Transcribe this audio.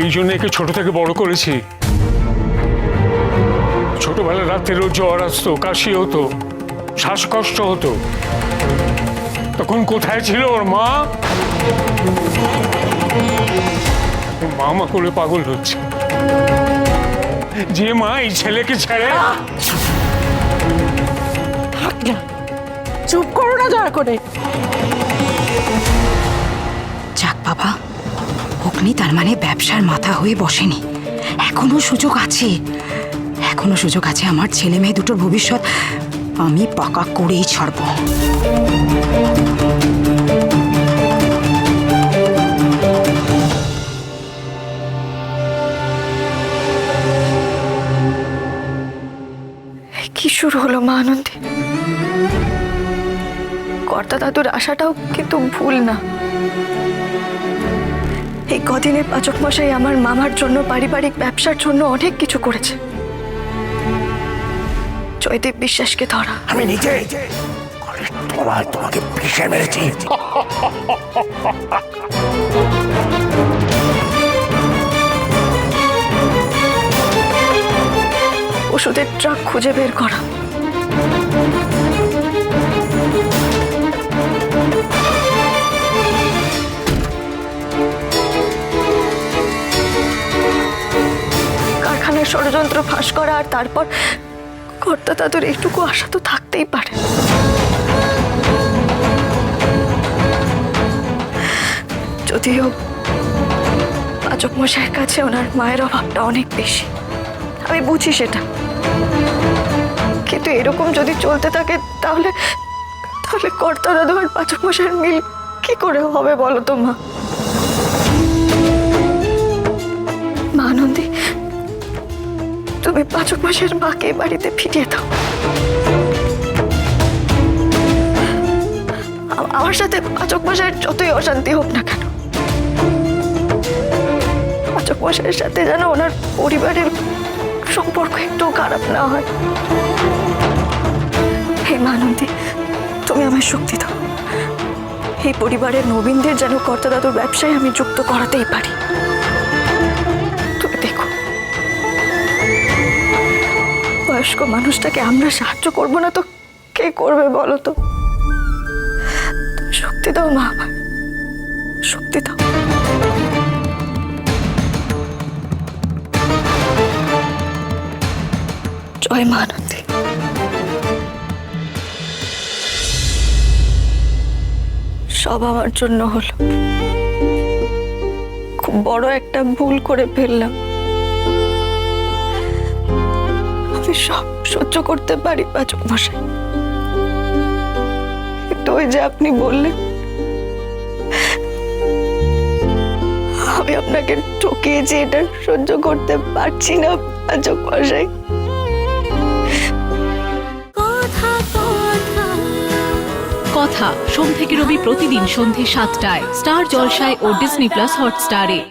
এই জন্য একে ছোট থেকে বড় করেছি। ছোটবেলায় রাতে রোজ জ্বর আসতো, কাশি হতো, শ্বাসকষ্ট হতো। তখন কোথায় ছিল ওর মা? ওর মা মা করে পাগল হচ্ছে। যে মা এই ছেলেকে ছেড়ে থাক চুপ করো না দয়া করে। যাক বাবা। অগ্নি তার মানে ব্যবসার মাথা হয়ে বসেনি। এখনও সুযোগ আছে। এখনও সুযোগ আছে আমার ছেলে মেয়ে দুটোর ভবিষ্যৎ। আমি পাকা করেই ছাড়বো। কি শুরু হলো মা আনন্দী? কর্তা দাদুর আশাটাও কিন্তু ভুল না। কদিনে পাচক মশাই আমার মামার জন্য পারিবারিক ব্যবসার জন্য অনেক কিছু করেছে। জয়দেব বিশ্বাসকে ধরা। আমি নিজে তোমাকে পিষে মেরেছি। ওষুধের ট্রাক খুঁজে বের করা। কারখানার ষড়যন্ত্র ফাঁস করা আর তারপর কর্তা তাদের এইটুকু আশা তো থাকতেই পারে। যদিও পাচক মশাইয়ের কাছে ওনার মায়ের অভাবটা অনেক বেশি, আমি বুঝি সেটা। কিন্তু এরকম যদি চলতে থাকে, তাহলে তাহলে কর্তা দাদু আর পাচক মশাইয়ের মিল কি করে হবে বলো তো মা? আনন্দী তুমি পাচক মাসের মাকে বাড়িতে ফিরিয়ে দাও। আমার সাথে পাচক মশাইয়ের যতই অশান্তি হোক না কেন, পাচক মশাইয়ের সাথে যেন ওনার পরিবারের সম্পর্ক একটু খারাপ না হয়। হে মানন্দী, তুমি আমার শক্তি দাও। এই পরিবারের নবীনদের যেন কর্তা দাদুর ব্যবসায় আমি যুক্ত করাতেই পারি। বয়স্ক মানুষটাকে আমরা সাহায্য করব না তো কে করবে বলো তো? শক্তি দাও মা আমার শক্তি দাও। জয় মা আনন্দী। সব আমার জন্য হলো। খুব বড় একটা ভুল করে ফেললাম। সব সহ্য করতে পারি পাচক মশাই। কিন্তু ওই যে আপনি বললেন আমি আপনাকে ঠকিয়েছি এটা সহ্য করতে পারছি না পাচক মশাই। কথা সোম থেকে রবি প্রতিদিন সন্ধে সাতটায় স্টার জলসায় ও ডিসনি প্লাস হটস্টারে।